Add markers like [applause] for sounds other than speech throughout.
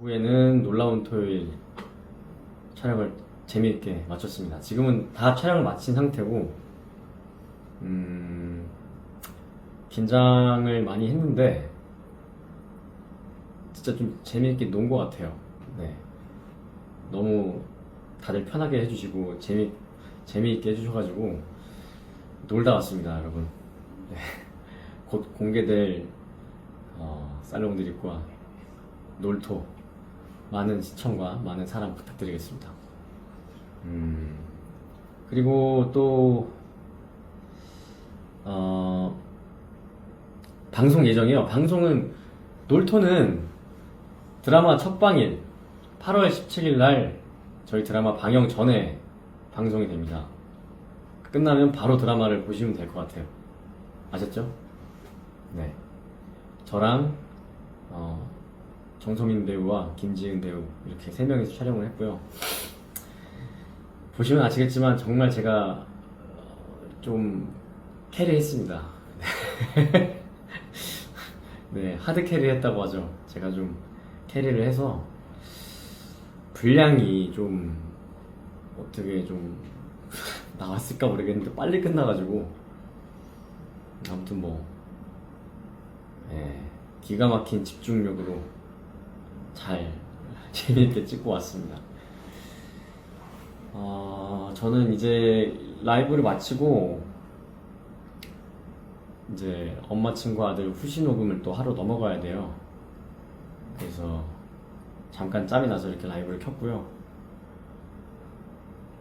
후에는 놀라운 토요일 촬영을 재미있게 마쳤습니다. 지금은 다 촬영을 마친 상태고, 음, 긴장을 많이 했는데, 진짜 좀 재미있게 논 것 같아요. 네. 너무 다들 편하게 해주시고, 재미, 재미있게 해주셔가지고, 놀다 왔습니다, 여러분. 네. [laughs] 곧 공개될, 어, 살롱 드립과 놀토 많은 시청과 많은 사랑 부탁드리겠습니다. 음, 그리고 또, 어, 방송 예정이요. 방송은, 놀토는 드라마 첫 방일, 8월 17일 날 저희 드라마 방영 전에 방송이 됩니다. 끝나면 바로 드라마를 보시면 될 것 같아요. 아셨죠? 네. 저랑, 어, 정소민 배우와 김지은 배우 이렇게 세 명이서 촬영을 했고요. 보시면 아시겠지만 정말 제가 어, 좀 캐리했습니다. [laughs] 네, 하드 캐리했다고 하죠. 제가 좀 캐리를 해서 분량이 좀 어떻게 좀 [laughs] 나왔을까 모르겠는데 빨리 끝나가지고 아무튼 뭐 예, 기가 막힌 집중력으로 잘 [laughs] 재미있게 찍고 왔습니다. 어, 저는 이제 라이브를 마치고 이제 엄마 친구 아들 후시 녹음을 또 하러 넘어가야 돼요. 그래서 잠깐 짬이 나서 이렇게 라이브를 켰고요.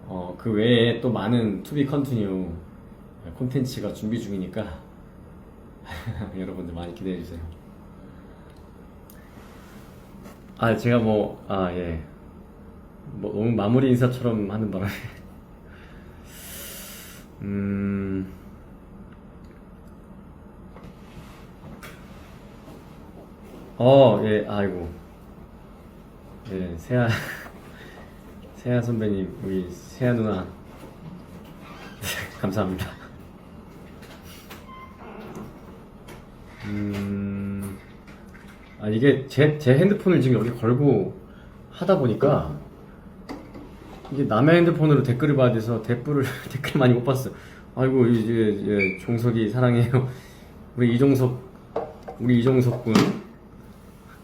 어, 그 외에 또 많은 투비 컨티뉴 콘텐츠가 준비 중이니까 [laughs] 여러분들 많이 기대해 주세요. 아, 제가 뭐, 아, 예. 뭐, 너무 마무리 인사처럼 하는 바람에. [laughs] 음. 어, 예, 아이고. 예, 세아, [laughs] 세아 선배님, 우리 세아 누나. [laughs] 감사합니다. 음. 아 이게 제, 제 핸드폰을 지금 여기 걸고 하다 보니까 이게 남의 핸드폰으로 댓글을 봐야 돼서 [laughs] 댓글을 댓글 많이 못 봤어요. 아이고 이제 이제 종석이 사랑해요. 우리 이종석 우리 이종석 군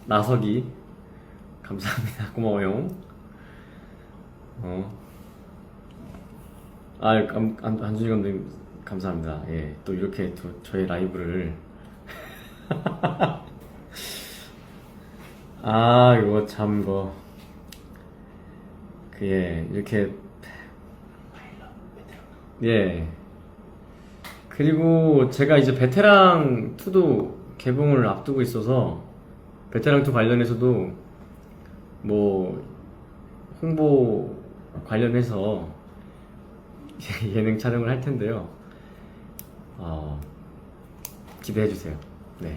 나석이 감사합니다. 고마워요. 어. 아, 안, 안, 안준희 감독님 감사합니다. 예, 또 이렇게 또 저의 라이브를 [laughs] 아, 이거 참, 뭐. 그, 예, 이렇게. 예. 그리고 제가 이제 베테랑 2도 개봉을 앞두고 있어서, 베테랑 2 관련해서도, 뭐, 홍보 관련해서 [laughs] 예능 촬영을 할 텐데요. 어, 기대해 주세요. 네.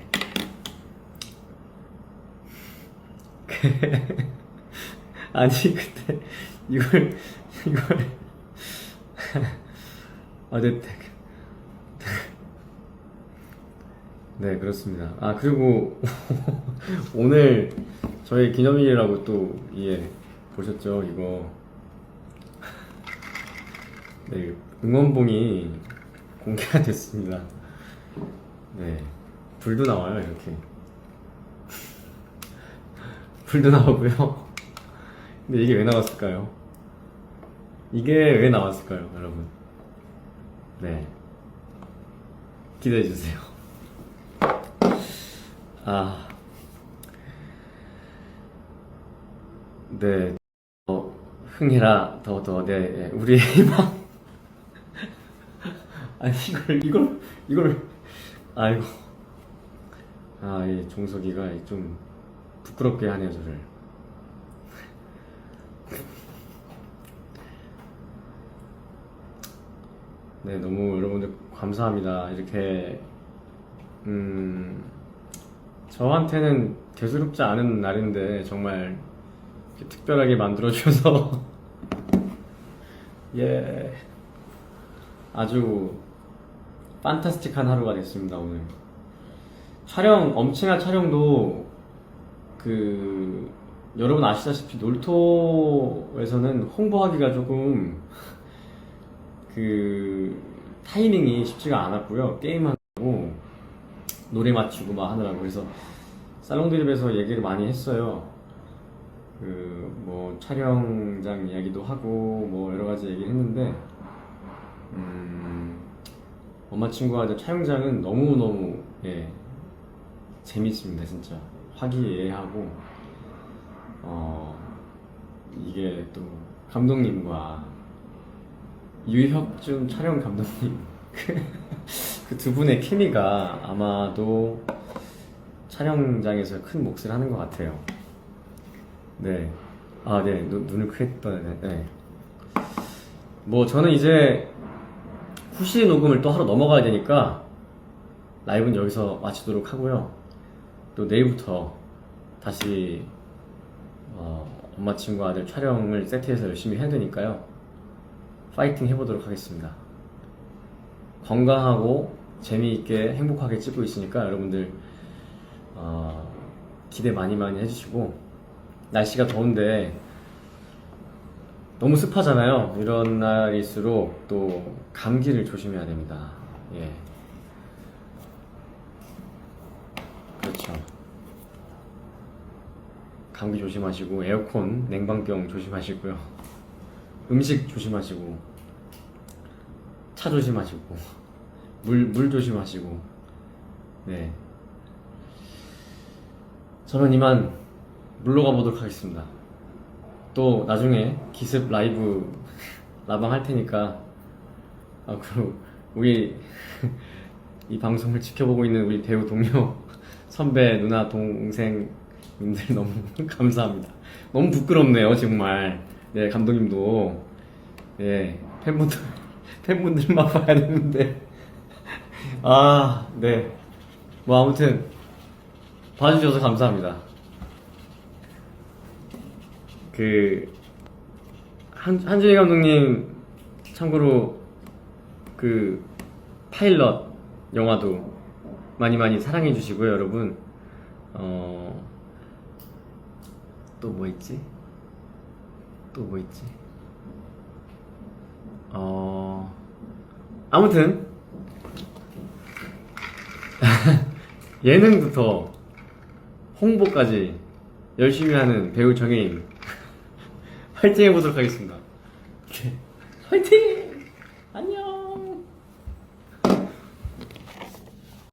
[laughs] 아니 근데 이걸 이걸 [laughs] 아 네, 네, 네 그렇습니다. 아 그리고 [laughs] 오늘 저희 기념일이라고 또 예 보셨죠 이거 네 응원봉이 공개가 됐습니다. 네 불도 나와요 이렇게. 불도 나오고요. [laughs] 근데 이게 왜 나왔을까요? 이게 왜 나왔을까요, 여러분? 네. 기대해 주세요. [laughs] 아. 네. 더 흥해라, 더, 더, 네, 네. 우리의 희망. 아니, 이걸, 이걸, 이걸, 아이고. 아, 이 종석이가 좀 부끄럽게 하네요, 저를. 네, 너무 여러분들 감사합니다. 이렇게, 음, 저한테는 대수롭지 않은 날인데, 정말 특별하게 만들어주셔서, [laughs] 예, 아주 판타스틱한 하루가 됐습니다, 오늘. 촬영, 엄청난 촬영도 그 여러분 아시다시피 놀토에서는 홍보하기가 조금 [laughs] 그 타이밍이 쉽지가 않았고요. 게임하고 노래 맞추고 막 하느라고 그래서 살롱 드립에서 얘기를 많이 했어요. 그 뭐 촬영장 이야기도 하고 뭐 여러 가지 얘기를 했는데 음, 엄마 이제 촬영장은 너무 너무 예 재밌습니다 진짜 화기애애하고 어 이게 또 감독님과 유혁준 촬영 감독님 [laughs] 그 두 분의 케미가 아마도 촬영장에서 큰 몫을 하는 것 같아요. 네. 아, 네. 눈, 눈을 크게 떠네. 네. 뭐, 저는 이제 후시 녹음을 또 하러 넘어가야 되니까 라이브는 여기서 마치도록 하고요. 또 내일부터 다시 어, 엄마 친구 아들 촬영을 세트해서 열심히 해야 되니까요. 파이팅 해보도록 하겠습니다. 건강하고 재미있게 행복하게 찍고 있으니까 여러분들 어, 기대 많이 많이 해주시고 날씨가 더운데 너무 습하잖아요. 이런 날일수록 또 감기를 조심해야 됩니다. 예. 그렇죠. 감기 조심하시고 에어컨, 냉방병 조심하시고요. 음식 조심하시고 차 조심하시고 물, 물 조심하시고 네 저는 이만 물러가 보도록 하겠습니다 또 나중에 기습 라이브 [laughs] 라방 할 테니까 아 그리고 우리 [laughs] 이 방송을 지켜보고 있는 우리 배우 동료 [laughs] 선배 누나 동생 님들 너무 [laughs] 감사합니다 너무 부끄럽네요 정말 네 감독님도 네 팬분들 [laughs] 팬분들만 봐야 되는데 [laughs] 아, 네. 뭐 아무튼 봐주셔서 감사합니다. 그 한, 한준희 감독님 참고로 그 파일럿 영화도 많이 많이 사랑해 주시고요, 여러분. 어, 또 뭐 있지? 또 뭐 있지? 어, 아무튼 [laughs] 예능부터 홍보까지 열심히 하는 배우 정혜인 [laughs] 화이팅 해보도록 하겠습니다. 화이팅!